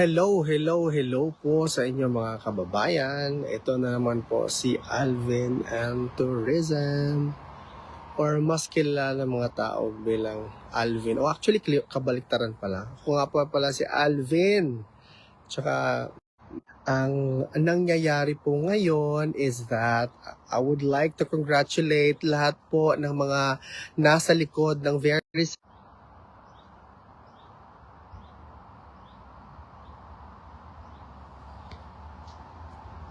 Hello, hello, hello po sa inyo mga kababayan. Ito na naman po si Alvin and Tourism or mas kilala mga tao bilang Alvin. O actually, kli- kabaliktaran pala. Ako nga po pala si Alvin. Tsaka, ang nangyayari po ngayon is that I would like to congratulate lahat po ng mga nasa likod ng very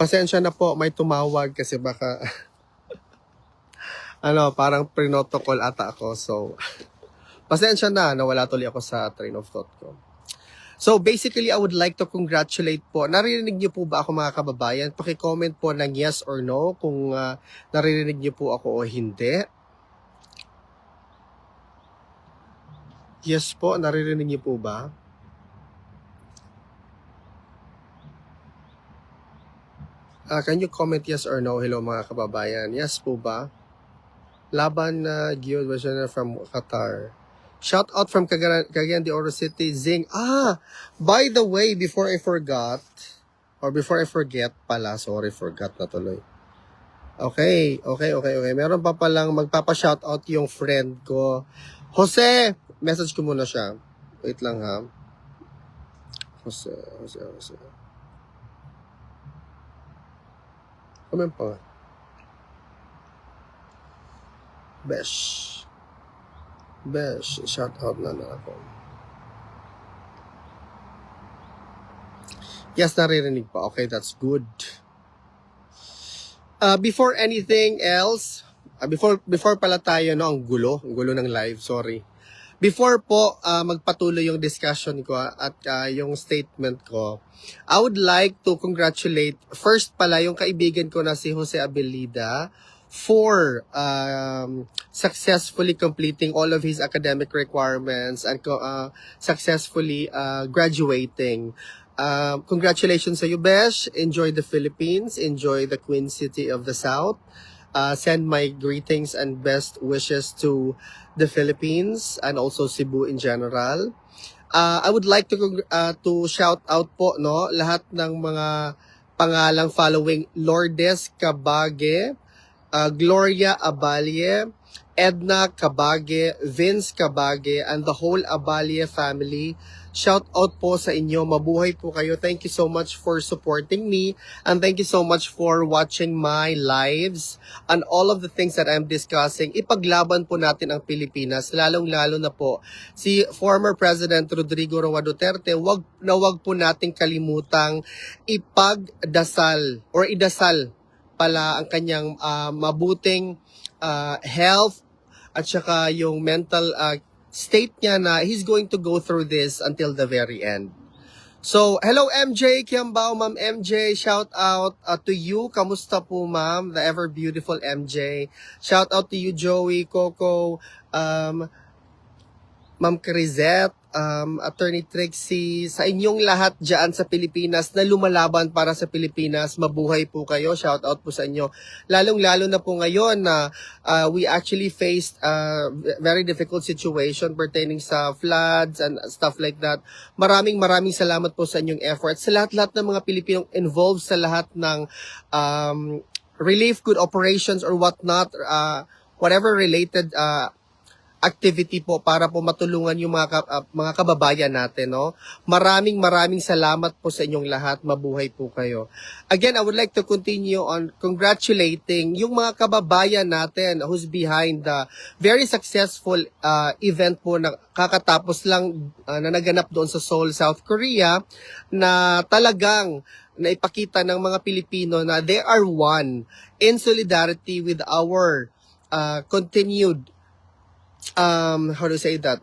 Pasensya na po, may tumawag kasi baka ano, parang protocol ata ako. So, pasensya na, nawala tuloy ako sa train of thought ko. So, basically, I would like to congratulate po. Naririnig niyo po ba ako mga kababayan? Paki-comment po ng yes or no kung ah, naririnig niyo po ako o hindi. Yes po, naririnig niyo po ba? Ah, can you comment yes or no? Hello mga kababayan. Yes po ba? Laban na Gio Vajoner from Qatar. Shout out from Cagayan, de Oro City, Zing. Ah, by the way, before I forgot, or before I forget pala, sorry, forgot na tuloy. Okay, okay, okay, okay. Meron pa palang magpapa-shout out yung friend ko. Jose, message ko muna siya. Wait lang ha. Jose, Jose, Jose. Comment pa. Besh. Besh, shout out na na ako. Yes, naririnig pa. Okay, that's good. Uh, before anything else, uh, before before pala tayo no, ang gulo, ang gulo ng live, sorry. Before po uh, magpatuloy yung discussion ko ah, at uh, yung statement ko, I would like to congratulate first pala yung kaibigan ko na si Jose Abelida for um, successfully completing all of his academic requirements and uh, successfully uh, graduating. Uh, congratulations sa you, Besh. Enjoy the Philippines. Enjoy the Queen City of the South. Uh, send my greetings and best wishes to the Philippines and also Cebu in general. Uh, I would like to uh, to shout out po no lahat ng mga pangalang following Lourdes Cabage, uh, Gloria Abalie, Edna Cabage, Vince Cabage, and the whole Abalie family. Shout out po sa inyo. Mabuhay po kayo. Thank you so much for supporting me. And thank you so much for watching my lives and all of the things that I'm discussing. Ipaglaban po natin ang Pilipinas. Lalong-lalo na po si former President Rodrigo Roa Duterte. Wag na wag po nating kalimutang ipagdasal or idasal pala ang kanyang ah, mabuting ah, health at saka yung mental ah, state niya na he's going to go through this until the very end. So, hello MJ Kiambao, Ma'am MJ. Shout out uh, to you. Kamusta po, Ma'am? The ever beautiful MJ. Shout out to you, Joey, Coco, um, Ma'am Crizette, um, Attorney Trixie, sa inyong lahat dyan sa Pilipinas na lumalaban para sa Pilipinas, mabuhay po kayo. Shout out po sa inyo. Lalong-lalo na po ngayon na uh, we actually faced a very difficult situation pertaining sa floods and stuff like that. Maraming maraming salamat po sa inyong efforts. Sa lahat-lahat ng mga Pilipinong involved sa lahat ng um, relief good operations or whatnot, uh, whatever related uh, activity po para po matulungan yung mga ka- ah, mga kababayan natin no. Maraming maraming salamat po sa inyong lahat. Mabuhay po kayo. Again, I would like to continue on congratulating yung mga kababayan natin who's behind the very successful ah, event po na kakatapos lang ah, na naganap doon sa Seoul, South Korea na talagang naipakita ng mga Pilipino na they are one in solidarity with our ah, continued um how to say that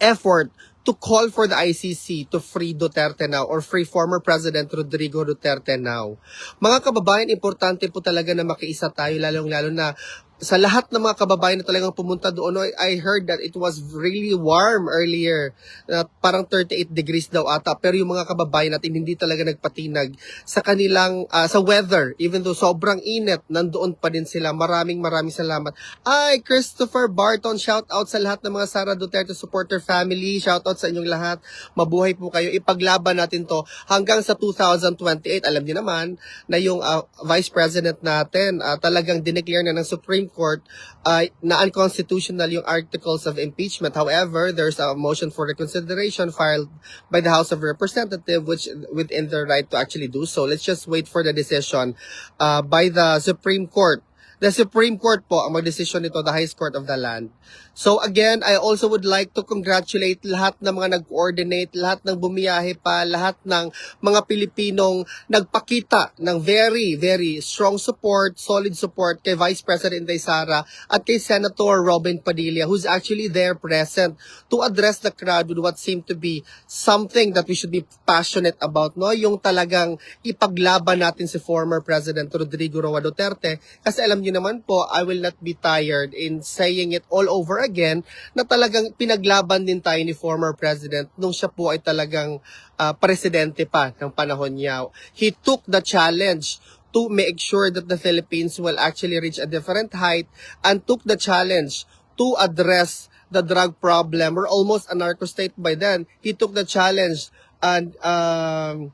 effort to call for the ICC to free Duterte now or free former President Rodrigo Duterte now. Mga kababayan, importante po talaga na makiisa tayo lalong-lalo na sa lahat ng mga kababayan na talagang pumunta doon, I heard that it was really warm earlier. na parang 38 degrees daw ata. Pero yung mga kababayan natin hindi talaga nagpatinag sa kanilang, ah, sa weather. Even though sobrang init, nandoon pa din sila. Maraming maraming salamat. Ay, Christopher Barton, shout out sa lahat ng mga Sara Duterte supporter family. Shout out sa inyong lahat. Mabuhay po kayo. Ipaglaban natin to hanggang sa 2028. Alam niyo naman na yung ah, Vice President natin ah, talagang dineclare na ng Supreme Court ah, na unconstitutional yung articles of impeachment. However, there's a motion for reconsideration filed by the House of Representatives which within their right to actually do so. Let's just wait for the decision uh, by the Supreme Court. The Supreme Court po ang magdesisyon nito, the highest court of the land. So again, I also would like to congratulate lahat ng mga nag-coordinate, lahat ng bumiyahe pa, lahat ng mga Pilipinong nagpakita ng very, very strong support, solid support kay Vice President Inday Sara at kay Senator Robin Padilla who's actually there present to address the crowd with what seemed to be something that we should be passionate about, no? Yung talagang ipaglaban natin si former President Rodrigo Roa Duterte kasi alam niyo naman po, I will not be tired in saying it all over again na talagang pinaglaban din tayo ni former President nung siya po ay talagang ah, presidente pa ng panahon niya. He took the challenge to make sure that the Philippines will actually reach a different height and took the challenge to address the drug problem. We're almost a narco state by then. He took the challenge and um,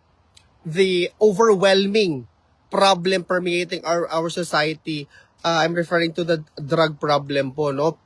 the overwhelming problem permeating our our society. Uh, I'm referring to the drug problem po, no?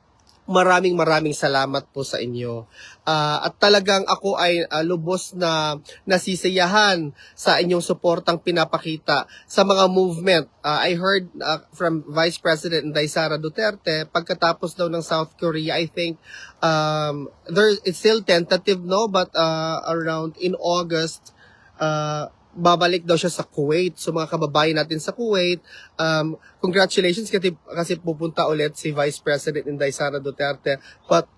Maraming maraming salamat po sa inyo. Ah, at talagang ako ay ah, lubos na nasisiyahan sa inyong suportang pinapakita sa mga movement. Ah, I heard ah, from Vice President Inday Duterte pagkatapos daw ng South Korea, I think um, there it's still tentative no but ah, around in August uh, babalik daw siya sa Kuwait. So mga kababayan natin sa Kuwait, um, congratulations kasi, kasi pupunta ulit si Vice President Inday Sara Duterte. But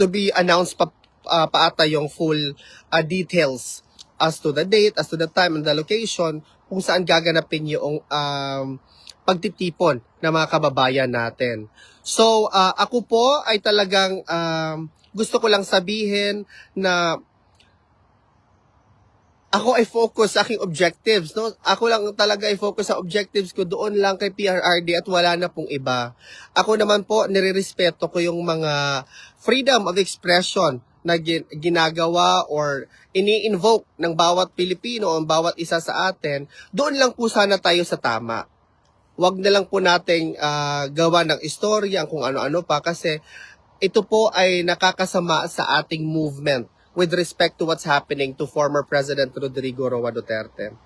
to be announced pa, uh, paata yung full uh, details as to the date, as to the time and the location, kung saan gaganapin yung um, pagtitipon ng mga kababayan natin. So, uh, ako po ay talagang um, gusto ko lang sabihin na ako ay focus sa aking objectives, no? Ako lang talaga ay focus sa objectives ko doon lang kay PRRD at wala na pong iba. Ako naman po, nirerespeto ko yung mga freedom of expression na gin- ginagawa or ini-invoke ng bawat Pilipino o ng bawat isa sa atin. Doon lang po sana tayo sa tama. Huwag na lang po nating ah, gawa ng istorya kung ano-ano pa kasi ito po ay nakakasama sa ating movement with respect to what's happening to former President Rodrigo Roa Duterte.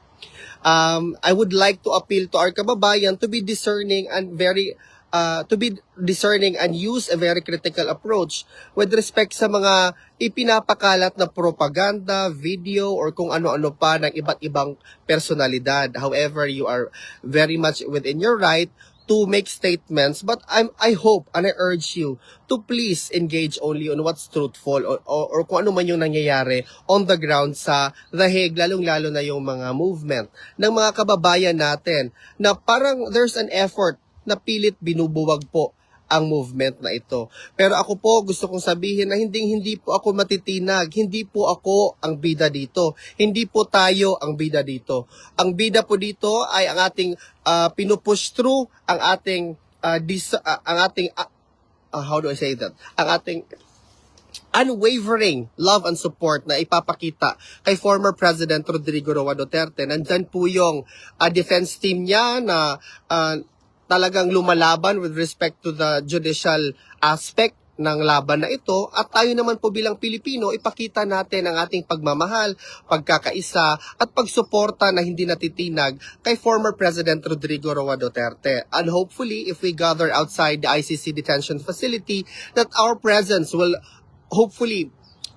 Um, I would like to appeal to our kababayan to be discerning and very uh, to be discerning and use a very critical approach with respect sa mga ipinapakalat na propaganda, video, or kung ano-ano pa ng iba't ibang personalidad. However, you are very much within your right to make statements but I'm I hope and I urge you to please engage only on what's truthful or, or, or kung ano man yung nangyayari on the ground sa The Hague lalong-lalo na yung mga movement ng mga kababayan natin na parang there's an effort na pilit binubuwag po ang movement na ito. Pero ako po gusto kong sabihin na hindi hindi po ako matitinag, hindi po ako ang bida dito. Hindi po tayo ang bida dito. Ang bida po dito ay ang ating uh, pinupush through ang ating ah, dis- ah, ang ating ah, ah, how do I say that? Ang ating unwavering love and support na ipapakita kay former President Rodrigo Roa Duterte. Nandyan po yung ah, defense team niya na ah, talagang lumalaban with respect to the judicial aspect ng laban na ito at tayo naman po bilang Pilipino ipakita natin ang ating pagmamahal, pagkakaisa at pagsuporta na hindi natitinag kay former President Rodrigo Roa Duterte. And hopefully if we gather outside the ICC detention facility that our presence will hopefully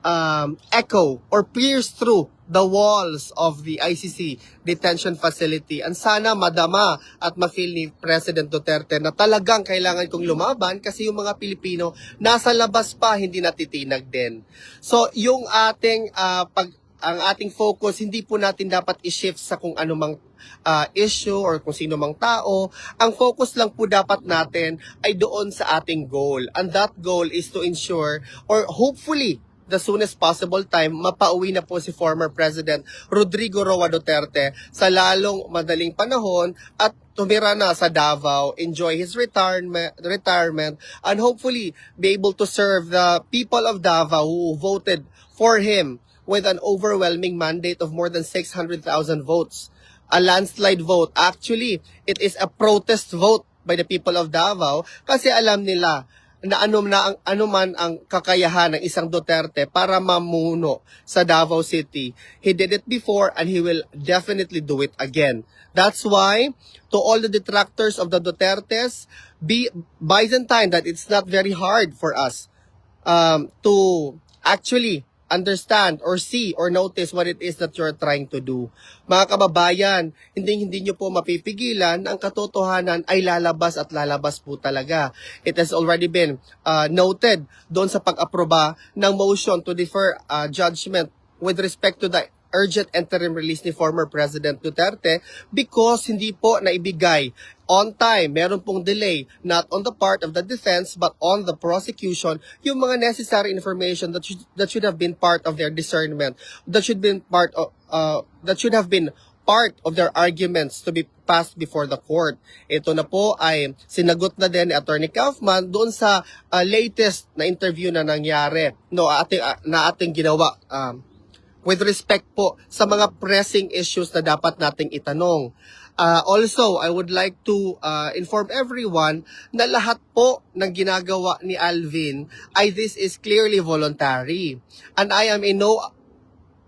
um, echo or pierce through the walls of the ICC detention facility. And sana madama at ma-feel ni President Duterte na talagang kailangan kong lumaban kasi yung mga Pilipino nasa labas pa, hindi natitinag din. So, yung ating ah, pag ang ating focus, hindi po natin dapat i-shift sa kung anumang ah, issue or kung sino mang tao. Ang focus lang po dapat natin ay doon sa ating goal. And that goal is to ensure or hopefully the soonest possible time, mapauwi na po si former President Rodrigo Roa Duterte sa lalong madaling panahon at tumira na sa Davao, enjoy his retirement, retirement and hopefully be able to serve the people of Davao who voted for him with an overwhelming mandate of more than 600,000 votes. A landslide vote. Actually, it is a protest vote by the people of Davao kasi alam nila na ano na ang ano man ang kakayahan ng isang Duterte para mamuno sa Davao City. He did it before and he will definitely do it again. That's why to all the detractors of the Dutertes, be Byzantine that it's not very hard for us um, to actually understand or see or notice what it is that you're trying to do. Mga kababayan, hindi hindi nyo po mapipigilan ang katotohanan ay lalabas at lalabas po talaga. It has already been uh, noted doon sa pag-aproba ng motion to defer uh, judgment with respect to the urgent interim release ni former President Duterte because hindi po naibigay on time. Meron pong delay, not on the part of the defense but on the prosecution, yung mga necessary information that should, that should have been part of their discernment, that should been part of, uh, that should have been part of their arguments to be passed before the court. Ito na po ay sinagot na din ni Attorney Kaufman doon sa uh, latest na interview na nangyari no ating uh, na ating ginawa um, with respect po sa mga pressing issues na dapat nating itanong. Uh, also, I would like to uh, inform everyone na lahat po ng ginagawa ni Alvin ay this is clearly voluntary. And I am in no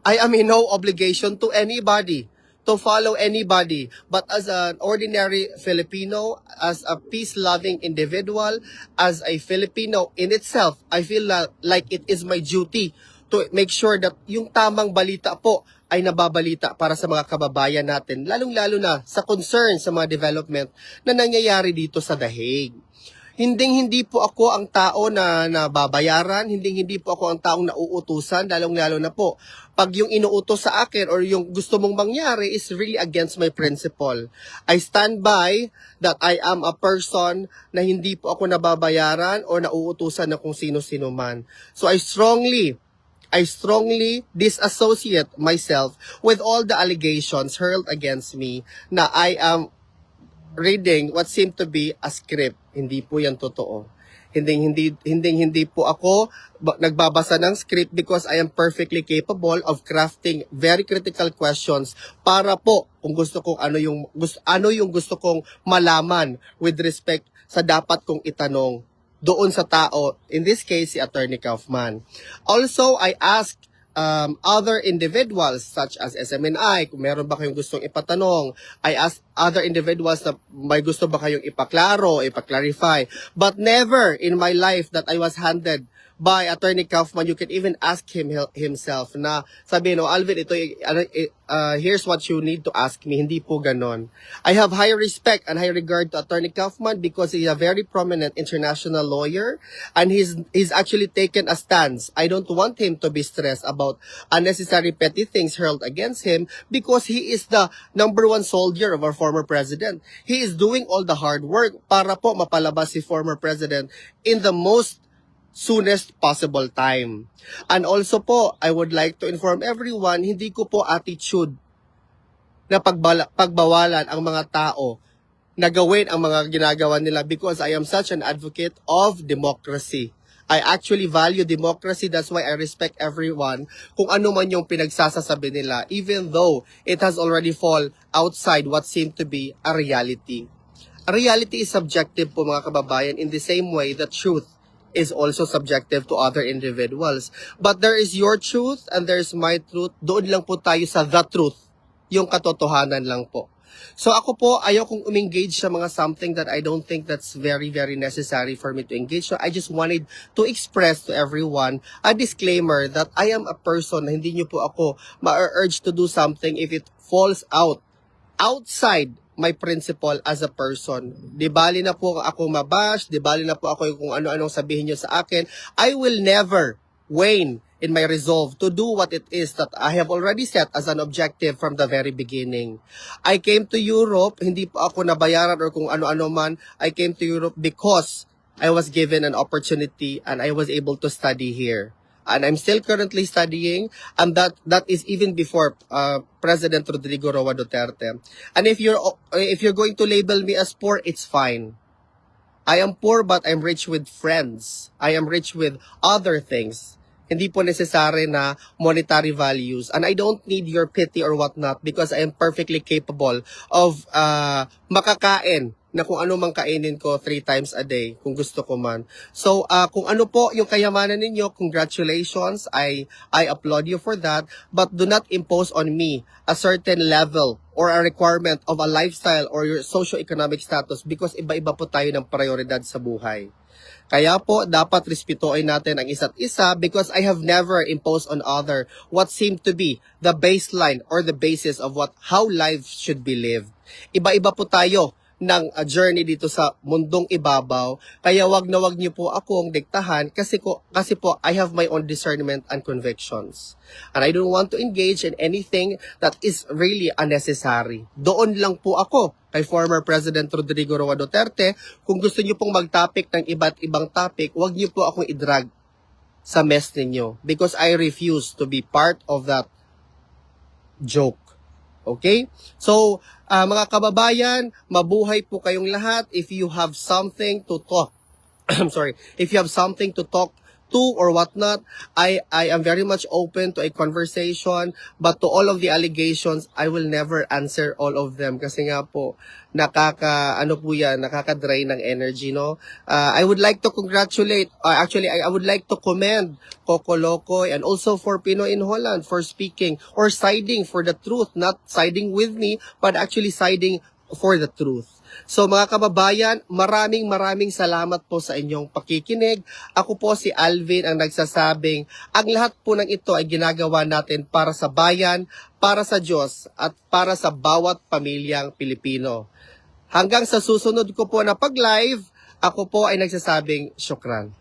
I am in no obligation to anybody to follow anybody but as an ordinary Filipino as a peace-loving individual as a Filipino in itself I feel like it is my duty to make sure that yung tamang balita po ay nababalita para sa mga kababayan natin lalong-lalo na sa concern sa mga development na nangyayari dito sa Hague hinding hindi po ako ang tao na nababayaran, hinding hindi po ako ang taong nauutusan, lalong-lalo na po. Pag yung inuutos sa akin or yung gusto mong mangyari is really against my principle. I stand by that I am a person na hindi po ako nababayaran or nauutusan na kung sino-sino man. So I strongly I strongly disassociate myself with all the allegations hurled against me na I am reading what seemed to be a script. Hindi po yan totoo. Hindi hindi hindi hindi po ako ba- nagbabasa ng script because I am perfectly capable of crafting very critical questions para po kung gusto kong ano yung gusto ano yung gusto kong malaman with respect sa dapat kong itanong doon sa tao, in this case, si Attorney Kaufman. Also, I asked um, other individuals such as SMNI, kung meron ba kayong gustong ipatanong. I asked other individuals na may gusto ba kayong ipaklaro, ipaklarify. But never in my life that I was handed by Attorney Kaufman, you can even ask him himself na sabi no, Alvin, ito, ano, uh, here's what you need to ask me. Hindi po ganon. I have high respect and high regard to Attorney Kaufman because he's a very prominent international lawyer and he's, he's actually taken a stance. I don't want him to be stressed about unnecessary petty things hurled against him because he is the number one soldier of our former president. He is doing all the hard work para po mapalabas si former president in the most soonest possible time. And also po, I would like to inform everyone, hindi ko po attitude na pagbala, pagbawalan ang mga tao na gawin ang mga ginagawa nila because I am such an advocate of democracy. I actually value democracy, that's why I respect everyone kung ano man yung pinagsasasabi nila, even though it has already fall outside what seemed to be a reality. A reality is subjective po mga kababayan in the same way that truth is also subjective to other individuals. But there is your truth and there is my truth. Doon lang po tayo sa the truth. Yung katotohanan lang po. So ako po, ayaw kong umengage sa mga something that I don't think that's very, very necessary for me to engage. So I just wanted to express to everyone a disclaimer that I am a person na hindi nyo po ako ma-urge to do something if it falls out outside my principle as a person. Di bali na po ako mabash, di bali na po ako kung ano-anong sabihin nyo sa akin. I will never wane in my resolve to do what it is that I have already set as an objective from the very beginning. I came to Europe, hindi po ako nabayaran or kung ano-ano man. I came to Europe because I was given an opportunity and I was able to study here. And I'm still currently studying, and that that is even before uh, President Rodrigo Roa Duterte. And if you're if you're going to label me as poor, it's fine. I am poor but I'm rich with friends. I am rich with other things. Hindi po necessary na monetary values. And I don't need your pity or whatnot because I am perfectly capable of uh, makakain na kung ano mang kainin ko three times a day kung gusto ko man. So, uh, kung ano po yung kayamanan ninyo, congratulations. I, I applaud you for that. But do not impose on me a certain level or a requirement of a lifestyle or your socio-economic status because iba-iba po tayo ng prioridad sa buhay. Kaya po, dapat respetuin natin ang isa't isa because I have never imposed on other what seemed to be the baseline or the basis of what how life should be lived. Iba-iba po tayo ng uh, journey dito sa mundong ibabaw. Kaya wag na wag niyo po akong diktahan kasi ko kasi po I have my own discernment and convictions. And I don't want to engage in anything that is really unnecessary. Doon lang po ako kay former President Rodrigo Roa Duterte. Kung gusto niyo pong mag-topic ng iba't ibang topic, wag niyo po akong idrag sa mess ninyo because I refuse to be part of that joke. Okay? So, ah, mga kababayan, mabuhay po kayong lahat. If you have something to talk, I'm sorry, if you have something to talk to or whatnot, I, I am very much open to a conversation. But to all of the allegations, I will never answer all of them. Kasi nga po, nakaka, ano po yan, nakaka-drain ng energy, no? Uh, I would like to congratulate, uh, actually, I, I would like to commend Coco Locoy and also for Pinoy in Holland for speaking or siding for the truth, not siding with me, but actually siding for the truth. So mga kababayan, maraming maraming salamat po sa inyong pakikinig. Ako po si Alvin ang nagsasabing, ang lahat po ng ito ay ginagawa natin para sa bayan, para sa Diyos, at para sa bawat pamilyang Pilipino. Hanggang sa susunod ko po na pag-live, ako po ay nagsasabing syukran.